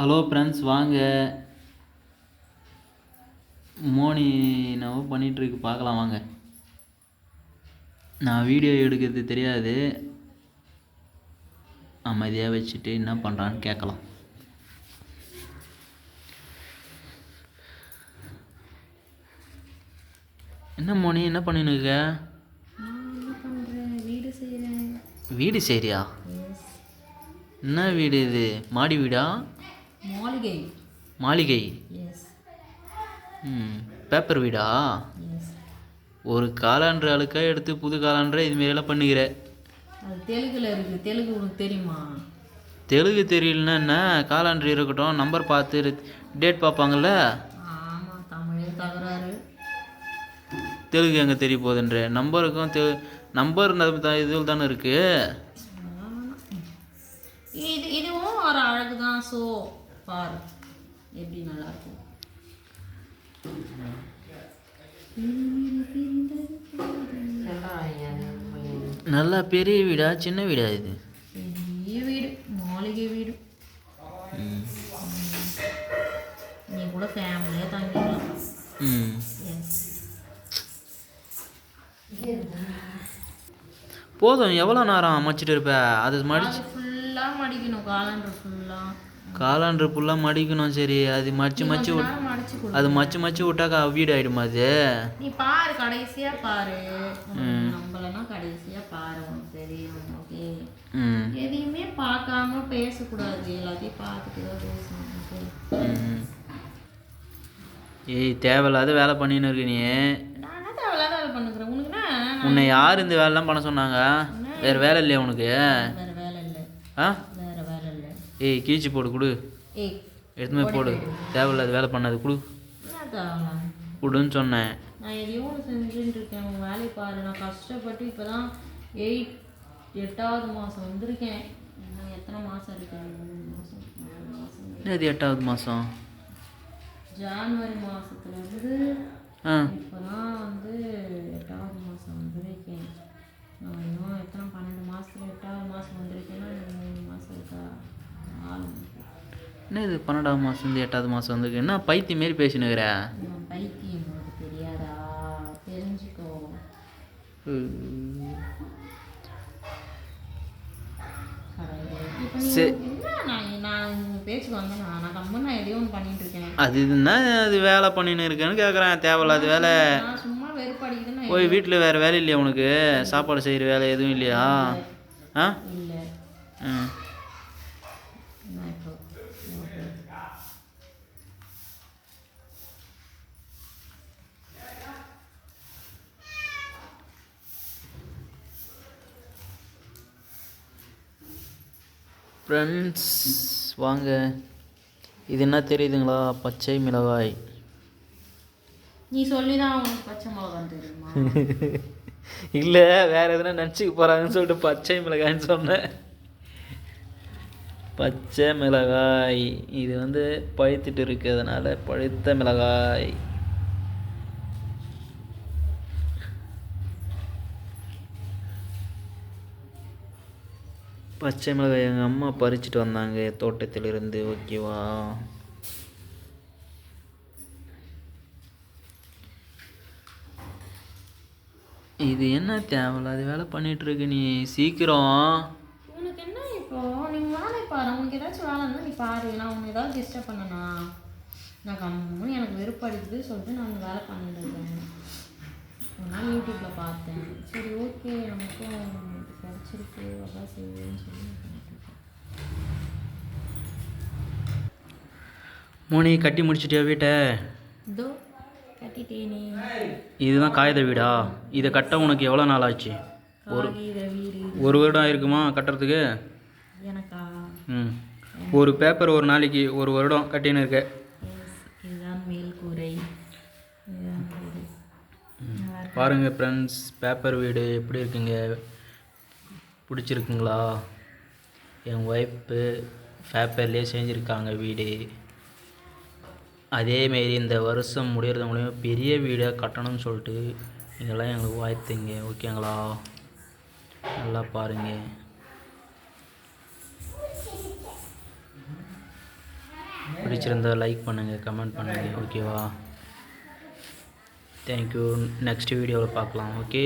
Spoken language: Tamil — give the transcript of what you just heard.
ஹலோ ஃப்ரெண்ட்ஸ் வாங்க. மோனி என்னவோ பண்ணிகிட்ருக்கு பார்க்கலாம் வாங்க. நான் வீடியோ எடுக்கிறது தெரியாது. அமைதியாக வச்சுட்டு என்ன பண்ணுறான்னு கேட்கலாம். என்ன மோனி என்ன பண்ணுறேன் வீடு சரியா என்ன வீடு இது? மாடி வீடா? மாளிகை. மாளிகை? ம் பேப்பர் வீடா? ஒரு காலாண்டு அழுக்கா எடுத்து புது காலாண்டரை இதுமாரியெல்லாம் பண்ணுகிற அது தெலுங்குல இருக்குது தெலுங்கு உனக்கு தெரியுமா? தெலுங்கு தெரியலன்னா என்ன? காலாண்டர் இருக்கட்டும் நம்பர் பார்த்து டேட் பார்ப்பாங்கல்ல? ஆமாம் தமிழே தகராறு. தெலுங்கு எங்கே தெரிய போகுதுன்ற? நம்பருக்கும் தெ நம்பர் இதில் தானே இருக்குது. இது இதுவும் ஒரு அழகு தான் ஸோ பாரு. எப்படி நல்லா இருக்கும் நல்லா பெரிய வீடா சின்ன வீடா இது? பெரிய வீடு மாளிகை வீடு. நீ கூட ஃபேமிலியாக தங்கிக்கலாம். போதும் எவ்வளோ நேரம் அமைச்சிட்டு இருப்ப? அது மடிச்சு ஃபுல்லாக மடிக்கணும் காலண்டர் ஃபுல்லாக காலாண்டர் ஃபுல்லாக மடிக்கணும் சரி. அது மடிச்சு கொடு அது மச்சு மச்சு விட்டாக்கா வீடு ஆயிடுமா அது? நீ பாரு கடைசியா பாரு. நம்பலன்னா கடைசியா பாரு உனக்கு தெரியும் ஓகே? எதையுமே பார்க்காம பேசக்கூடாது. எல்லாத்தையும் பார்த்துட்டு தான் பேசணும். ஏய் தேவையில்லாத வேலை பண்ணின்னு இருக்க நீ. நான் என்ன தேவையில்லாத வேலை பண்ணுக்கிறேன் உனக்கு என்ன? உன்னை யார் இந்த வேலைலாம் பண்ண சொன்னாங்க? வேறு வேலை இல்லையா உனக்கு? வேற வேலை இல்லை. ஆ? ஏய் கீச்சு போடு கொடு. எடுத்துமே போடு. தேவையில்லாத வேலை பண்ணாது கொடு. கொடுன்னு சொன்னேன். நான் எதையோ செஞ்சுட்டு இருக்கேன். உன் வேலையை பாரு. நான் கஷ்டப்பட்டு இப்போ தான் எயிட் எட்டாவது மாதம் வந்திருக்கேன். எத்தனை மாதம் இருக்கு? மூணு மாதம் இது எட்டாவது மாதம் ஜான்வரி மாதத்துல இருந்து ஆ. இப்போ தான் வந்து எட்டாவது மாதம் வந்திருக்கேன். நான் இன்னும் எத்தனை பன்னெண்டு மாதத்துல எட்டாவது மாதம் வந்திருக்கேன்னா என்ன இது பன்னெண்டாவது மாதம் இந்த எட்டாவது மாதம் வந்துருக்கு என்ன பைத்தியம் மாரி பேசினுக்கிற? பைத்தியம் தெரியாதா? தெரிஞ்சுக்கோ. அது என்ன அது வேலை பண்ணின்னு இருக்கேன்னு கேட்குறேன் தேவையில்லாத வேலை. போய் வீட்டில் வேறு வேலை இல்லையா உனக்கு? சாப்பாடு செய்கிற வேலை எதுவும் இல்லையா? ஆ? இல்லை ம் நான் இப்போ ஓகே. ஃப்ரெண்ட்ஸ் வாங்க. இது என்ன தெரியுதுங்களா? பச்சை மிளகாய். நீ சொல்லி தான் உனக்கு பச்சை மிளகான்னு தெரியுமா? இல்லை வேற எதுனா நினச்சிக்க போகிறாங்கன்னு சொல்லிட்டு பச்சை மிளகாய்ன்னு சொன்னேன். பச்சை மிளகாய். இது வந்து பழுத்துட்டு இருக்கிறதுனால பழுத்த மிளகாய். பச்சை மிளகாய் எங்கள் அம்மா பறிச்சிட்டு வந்தாங்க தோட்டத்திலிருந்து ஓகேவா? இது என்ன தேவையில்லாத வேலை பண்ணிட்டு இருக்கு நீ. சீக்கிரம். உனக்கு என்ன இப்போ? நீங்க வேலை பாரு. உனக்கு ஏதாச்சும் வேலை இருந்தால் நீ பாரு. நான் உன்னை ஏதாவது டிஸ்டர்ப் பண்ணனா? நான் கம்முன்னு எனக்கு வெறுப்படிக்குது சொல்லிட்டு நான் வேலை பண்ணிட்டு இருக்கேன். ஒரு நாள் யூடியூப்பில் பார்த்தேன். சரி ஓகே நமக்கும் கிடச்சிருக்கு. அதான் செய்வேன்னு சொல்லி. மோனி கட்டி முடிச்சிட்டியா வீட்டை? இதோ கட்டிட்டேனே. இதுதான் காகித வீடா? இதை கட்ட உனக்கு எவ்வளோ நாள் ஆச்சு? வீடு. ஒரு வருடம் இருக்குமா கட்டுறதுக்கு? எனக்கா? ம். ஒரு பேப்பர் ஒரு நாளைக்கு ஒரு வருடம் கட்டின்னு இருக்க Yes, இதுதான் மேல் கூரை இதுதான் வீடு நல்லா இருக்கு. பாருங்கள் ஃப்ரெண்ட்ஸ் பேப்பர் வீடு எப்படி இருக்குங்க? பிடிச்சிருக்குங்களா? என் ஒய்ஃபு பேப்பர்லேயே செஞ்சுருக்காங்க வீடு. அதேமாரி இந்த வருஷம் முடிகிறது மூலியமாக பெரிய வீடாக கட்டணும்னு சொல்லிட்டு நீங்களாம் எங்களுக்கு வாழ்த்துங்க ஓகேங்களா? நல்லா பாருங்கள் பிடிச்சிருந்தா லைக் பண்ணுங்கள் கமெண்ட் பண்ணுங்கள் ஓகேவா? தேங்க்யூ நெக்ஸ்ட் வீடியோவில் பார்க்கலாம். ஓகே